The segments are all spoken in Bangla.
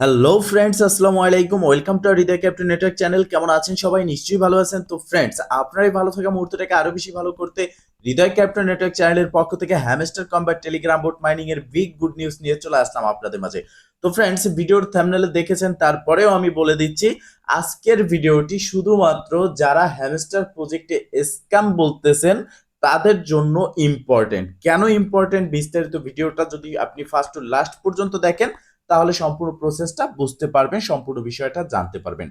হ্যালো ফ্রেন্ডস আসসালামু আলাইকুম। Welcome to Hriday captain network channel কেমন আছেন সবাই? নিশ্চয়ই ভালো আছেন। তো ফ্রেন্ডস আপনারাই ভালো থাকা মুহূর্তটাকে আরও বেশি ভালো করতে হৃদয় ক্যাপ্টেন নেটওয়ার্ক চ্যানেলের পক্ষ থেকে Hamster Kombat Telegram bot mining এর বিগ গুড নিউজ নিয়ে চলে আসলাম আপনাদের মাঝে। তো ফ্রেন্ডস ভিডিওর থাম্বনেলে দেখেছেন, তারপরেও আমি বলে দিচ্ছি, আজকের ভিডিওটি শুধুমাত্র যারা হ্যামস্টার প্রজেক্টে স্ক্যাম বলতেছেন, তাদের জন্য ইম্পর্টেন্ট কেন ইম্পর্টেন্ট বিস্তারিত ভিডিওটা যদি আপনি ফার্স্ট টু লাস্ট পর্যন্ত দেখেন তাহলে সম্পূর্ণ প্রসেসটা বুঝতে পারবেন, সম্পূর্ণ বিষয়টা জানতে পারবেন।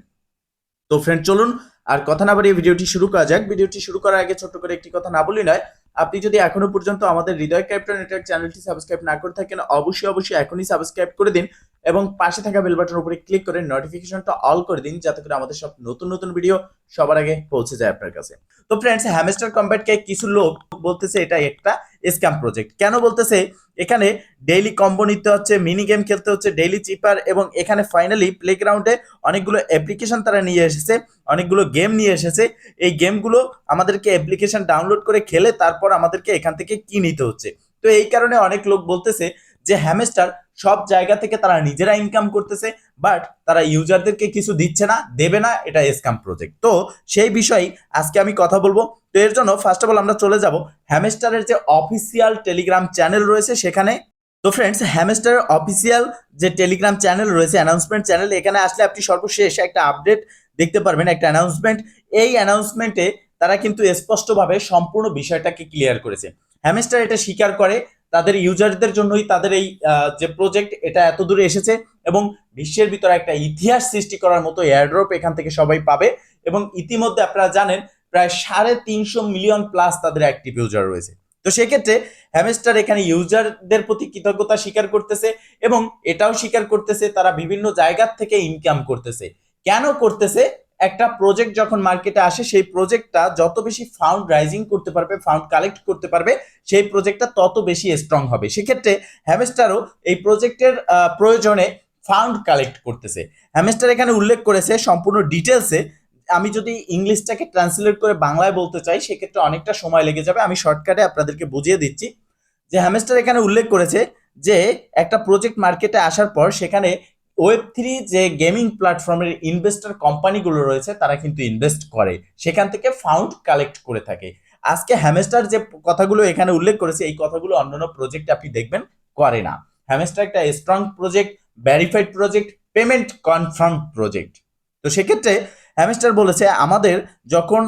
তো ফ্রেন্ড চলুন আর কথা না বাড়িয়ে ভিডিওটি শুরু করা যাক। ভিডিওটি শুরু করার আগে ছোট্ট করে একটি কথা না বলি নয়, আপনি যদি এখনও পর্যন্ত আমাদের হৃদয় ক্যাপ্টেন নেটওয়ার্ক চ্যানেলটি সাবস্ক্রাইব না করে থাকেন, অবশ্যই অবশ্যই এখনই সাবস্ক্রাইব করে দিন এবং পাশে থাকা বেল বাটনের উপরে ক্লিক করে নোটিফিকেশনটা অল করে দিন, যাতে করে আমাদের সব নতুন নতুন ভিডিও সবার আগে পৌঁছে যায় আপনার কাছে। তো ফ্রেন্ডস হ্যামস্টার কম্ব্যাটকে কিছু লোক বলতেছে, এটা একটা স্ক্যাম প্রজেক্ট কেন বলতেছে? এখানে ডেইলি কম্বো নিতে হচ্ছে মিনি গেম খেলতে হচ্ছে ডেইলি চিপার এবং এখানে ফাইনালি প্লেগ্রাউন্ডে অনেকগুলো অ্যাপ্লিকেশন তারা নিয়ে এসেছে, অনেকগুলো গেম নিয়ে এসেছে। এই গেমগুলো আমাদেরকে অ্যাপ্লিকেশন ডাউনলোড করে খেলে তারপর আমাদেরকে এখান থেকে কি নিতে হচ্ছে? তো এই কারণে অনেক লোক বলতেছে যে হ্যামেস্টার সব জায়গা থেকে তারা নিজেরা ইনকাম করতেছে বাট তারা ইউজারদেরকে কিছু দিচ্ছে না, দেবে না, এটা স্ক্যাম প্রজেক্ট তো সেই বিষয়ে আজকে আমি কথা বলব। তো এর জন্য ফার্স্ট অফ অল আমরা চলে যাব হ্যামেস্টারের যে অফিসিয়াল টেলিগ্রাম চ্যানেল রয়েছে সেখানে। তো ফ্রেন্ডস হ্যামেস্টার অফিসিয়াল যে টেলিগ্রাম চ্যানেল রয়েছে অ্যানাউন্সমেন্ট চ্যানেল এখানে আসলে আপনি সর্বশেষ একটা আপডেট দেখতে পারবেন, একটা অ্যানাউন্সমেন্ট এই অ্যানাউন্সমেন্টে তারা কিন্তু স্পষ্টভাবে সম্পূর্ণ বিষয়টাকে ক্লিয়ার করেছে। হ্যামেস্টার এটা স্বীকার করে তাদের ইউজারদের জন্যই তাদের এই যে প্রজেক্ট এটা এত দূরে এসেছে এবং বিশ্বের ভিতরে একটা ইতিহাস সৃষ্টি করার মতো এয়ারড্রপ এখান থেকে সবাই পাবে এবং ইতিমধ্যে আপনারা জানেন প্রায় সাড়ে তিনশো মিলিয়ন প্লাস তাদের অ্যাক্টিভ ইউজার রয়েছে। তো সেক্ষেত্রে হ্যামেস্টার এখানে ইউজারদের প্রতি কৃতজ্ঞতা স্বীকার করতেছে এবং এটাও স্বীকার করতেছে তারা বিভিন্ন জায়গার থেকে ইনকাম করতেছে। কেন করতেছে? একটা প্রজেক্ট যখন মার্কেটে আসে, সেই প্রজেক্টটা যত বেশি ফাউন্ড রাইজিং করতে পারবে ফাউন্ড কালেক্ট করতে পারবে, সেই প্রজেক্টটা তত বেশি স্ট্রং হবে। সেক্ষেত্রে হ্যামেস্টারও এই প্রজেক্টের প্রয়োজনে ফাউন্ড কালেক্ট করতেছে। হ্যামেস্টার এখানে উল্লেখ করেছে সম্পূর্ণ ডিটেলসে আমি যদি ইংলিশটাকে ট্রান্সলেট করে বাংলায় বলতে চাই, সেক্ষেত্রে অনেকটা সময় লেগে যাবে। আমি শর্টকাটে আপনাদেরকে বুঝিয়ে দিচ্ছি যে হ্যামেস্টার এখানে উল্লেখ করেছে যে একটা প্রজেক্ট মার্কেটে আসার পর সেখানে ওয়েব থ্রি যে গেমিং প্ল্যাটফর্মের ইনভেস্টার কোম্পানিগুলো রয়েছে, তারা কিন্তু ইনভেস্ট করে। সেখান থেকে ফাউন্ড কালেক্ট করে থাকে। আজকে হ্যামেস্টার যে কথাগুলো এখানে উল্লেখ করেছে, এই কথাগুলো অন্যান্য প্রজেক্ট আপনি দেখবেন, করে না। হ্যামেস্টার একটা strong project verified project payment confirm project তো সেক্ষেত্রে হ্যামেস্টার বলেছে, আমাদের যখন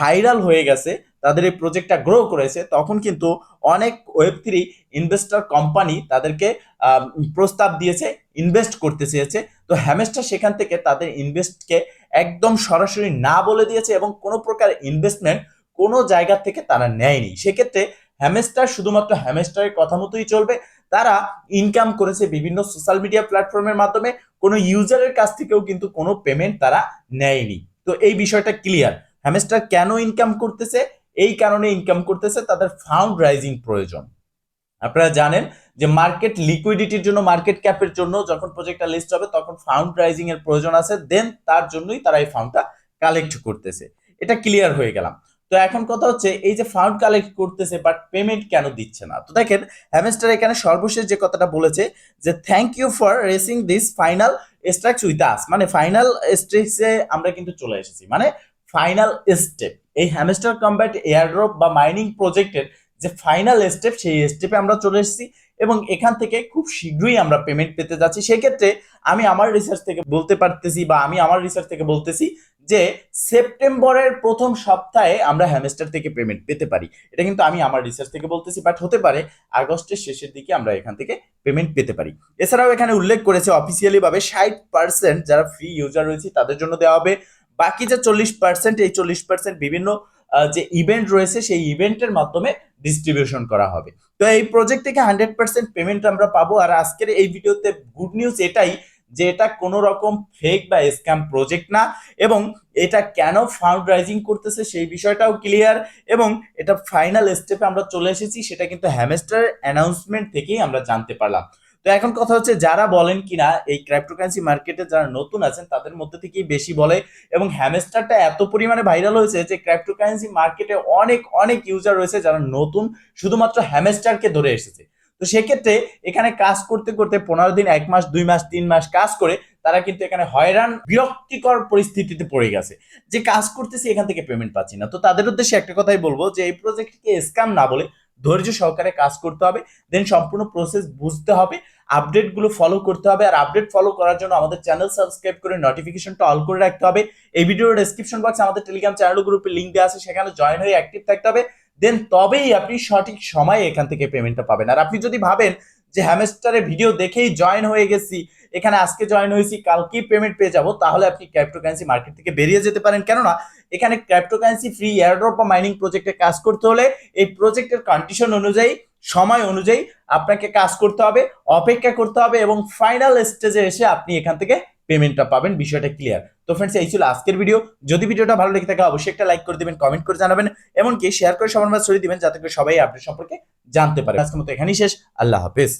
ভাইরাল হয়ে গেছে তাদের এই প্রজেক্টটা গ্রো করেছে, তখন কিন্তু অনেক ওয়েব থ্রি ইনভেস্টর কোম্পানি তাদেরকে প্রস্তাব দিয়েছে ইনভেস্ট করতে চেয়েছে। তো হ্যামেস্টার সেখান থেকে তাদের ইনভেস্টকে একদম সরাসরি না বলে দিয়েছে এবং কোনো প্রকার ইনভেস্টমেন্ট কোনো জায়গা থেকে তারা নেয়নি। সেক্ষেত্রে হ্যামেস্টার শুধুমাত্র হ্যামেস্টারের কথা মতোই চলবে। তারা ইনকাম করেছে বিভিন্ন সোশ্যাল মিডিয়া প্ল্যাটফর্মের মাধ্যমে, কোনো ইউজারের কাছ থেকেও কিন্তু কোনো পেমেন্ট তারা নেয়নি। তো এই বিষয়টা ক্লিয়ার হ্যামেস্টার কেন ইনকাম করতেছে? এই কারণে ইনকাম করতেছে, তাদের ফাউন্ড রাইজিং প্রয়োজন। আপনারা জানেন যে মার্কেট লিকুইডিটির জন্য মার্কেট ক্যাপের জন্য যখন প্রজেক্টটা লিস্ট হবে, তখন ফাউন্ড রাইজিং এর প্রয়োজন আছে দেন তার জন্যই তারা এই ফাউন্ডটা কালেক্ট করতেছে। এটা ক্লিয়ার হয়ে গেলাম। তো এখন কথা হচ্ছে, এই যে ফাউন্ড কালেক্ট করতেছে বাট পেমেন্ট কেন দিচ্ছে না? তো দেখেন হ্যামেস্টার এখানে সর্বশেষ যে কথাটা বলেছে, যে thank you for reaching this final stretch with us মানে ফাইনাল স্টেজে আমরা কিন্তু চলে এসেছি। মানে ফাইনাল স্টেপ এই হ্যামেস্টার কম্ব্যাট এয়ারড্রপ বা মাইনিং প্রজেক্টের যে ফাইনাল স্টেপ সেই স্টেপে আমরা চলে এসেছি এবং এখান থেকে খুব শীঘ্রই আমরা পেমেন্ট পেতে যাচ্ছি। সেক্ষেত্রে আমি আমার রিসার্চ থেকে বলতে পারতেছি বা আমি আমার রিসার্চ থেকে বলতেছি যে সেপ্টেম্বরের প্রথম সপ্তাহে আমরা হ্যামেস্টার থেকে পেমেন্ট পেতে পারি। এটা কিন্তু আমি আমার রিসার্চ থেকে বলতেছি বাট হতে পারে আগস্টের শেষের দিকে আমরা এখান থেকে পেমেন্ট পেতে পারি। এছাড়াও এখানে উল্লেখ করেছে অফিসিয়ালি ভাবে ষাট পার্সেন্ট যারা ফ্রি ইউজার রয়েছে তাদের জন্য দেওয়া হবে। বাকি যে চল্লিশ পার্সেন্ট এই চল্লিশ পার্সেন্ট বিভিন্ন যে ইভেন্ট রয়েছে, সেই ইভেন্টের মাধ্যমে ডিস্ট্রিবিউশন করা হবে। তো এই প্রজেক্ট থেকে হান্ড্রেড পার্সেন্ট পেমেন্ট আমরা পাবো। আর আজকের এই ভিডিওতে গুড নিউজ এটাই যে এটা কোনো রকম ফেক বা স্ক্যাম প্রজেক্ট না এবং এটা কেন ফাউন্ড রাইজিং করতেছে সেই বিষয়টাও ক্লিয়ার এবং এটা ফাইনাল স্টেপে আমরা চলে এসেছি, সেটা কিন্তু হ্যামেস্টার অ্যানাউন্সমেন্ট থেকেই আমরা জানতে পারলাম। তো এখন কথা হচ্ছে যারা বলেন কিনা, এই ক্রিপ্টোকারেন্সি মার্কেটে যারা নতুন আছেন, তাদের মধ্যে থেকেই বেশি বলে এবং হ্যামেস্টারটা এত পরিমাণে ভাইরাল হয়েছে যে ক্রিপ্টোকারেন্সি মার্কেটে অনেক অনেক ইউজার রয়েছে যারা নতুন শুধুমাত্র হ্যামেস্টারকে ধরে এসেছে। তো সেক্ষেত্রে এখানে কাজ করতে করতে পনেরো দিন, এক মাস, দুই মাস, তিন মাস কাজ করে তারা কিন্তু এখানে হয়রান, বিরক্তিকর পরিস্থিতিতে পড়ে গেছে। যে কাজ করতেছি এখান থেকে পেমেন্ট পাচ্ছি না। তো তাদের উদ্দেশ্যে একটা কথাই বলব যে এই প্রজেক্টকে স্ক্যাম না বলে ধৈর্য সহকারে কাজ করতে হবে দেন সম্পূর্ণ প্রসেস বুঝতে হবে আপডেটগুলো ফলো করতে হবে। আর আপডেট ফলো করার জন্য আমাদের চ্যানেল সাবস্ক্রাইব করে নোটিফিকেশনটা অল করে রাখতে হবে। এই ভিডিওর ডেসক্রিপশন বক্সে আমাদের টেলিগ্রাম চ্যানেল গ্রুপে লিঙ্ক দেওয়া আছে। সেখানে জয়েন হয়ে অ্যাক্টিভ থাকতে হবে। দেন তবেই আপনি সঠিক সময়ে এখান থেকে পেমেন্টটা পাবেন। আর আপনি যদি ভাবেন যে হ্যামেস্টারে ভিডিও দেখেই জয়েন হয়ে গেছি। এখানে আজকে জয়েন হয়েছি, কালকেই পেমেন্ট পেয়ে যাব। তাহলে আপনি ক্যাপ্টোকারেন্সি মার্কেট থেকে বেরিয়ে যেতে পারেন। কেননা, এখানে ক্রিপ্টোকারেন্সি ফ্রি এয়ারড্রপ বা মাইনিং প্রজেক্টে কাজ করতে হলে এই প্রজেক্টের কন্ডিশন অনুযায়ী, সময় অনুযায়ী আপনাকে কাজ করতে হবে, অপেক্ষা করতে হবে এবং ফাইনাল স্টেজে এসে আপনি এখান থেকে পেমেন্টটা পাবেন, বিষয়টা ক্লিয়ার তো ফ্রেন্ডস এই ছিল আজকের ভিডিও যদি ভিডিওটা ভালো লেগে থাকে, অবশ্যই একটা লাইক করে দিবেন কমেন্ট করে জানাবেন, এমনকি শেয়ার করে সবার মাঝে ছড়িয়ে দিবেন, যাতে করে সবাই আপনার সম্পর্কে জানতে পারে। আজকের মতো এখানেই শেষ। আল্লাহ হাফেজ।